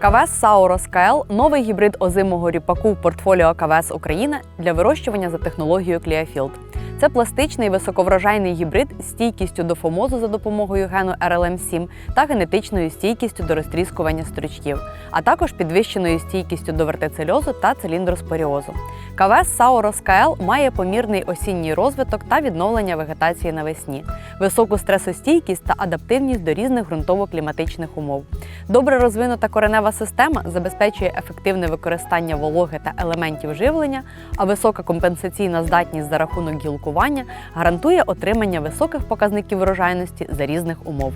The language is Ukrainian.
КВС Саурос КЛ новий гібрид озимого ріпаку в портфоліо КВС Україна для вирощування за технологією Clearfield. Це пластичний високоврожайний гібрид з стійкістю до фомозу за допомогою гену RLM7 та генетичною стійкістю до розтріскування стручків, а також підвищеною стійкістю до вертицельозу та циліндроспоріозу. КВС Саурос КЛ має помірний осінній розвиток та відновлення вегетації навесні, високу стресостійкість та адаптивність до різних ґрунтово-кліматичних умов. Добре розвинута коренева система забезпечує ефективне використання вологи та елементів живлення, а висока компенсаційна здатність за рахунок гілкування гарантує отримання високих показників врожайності за різних умов.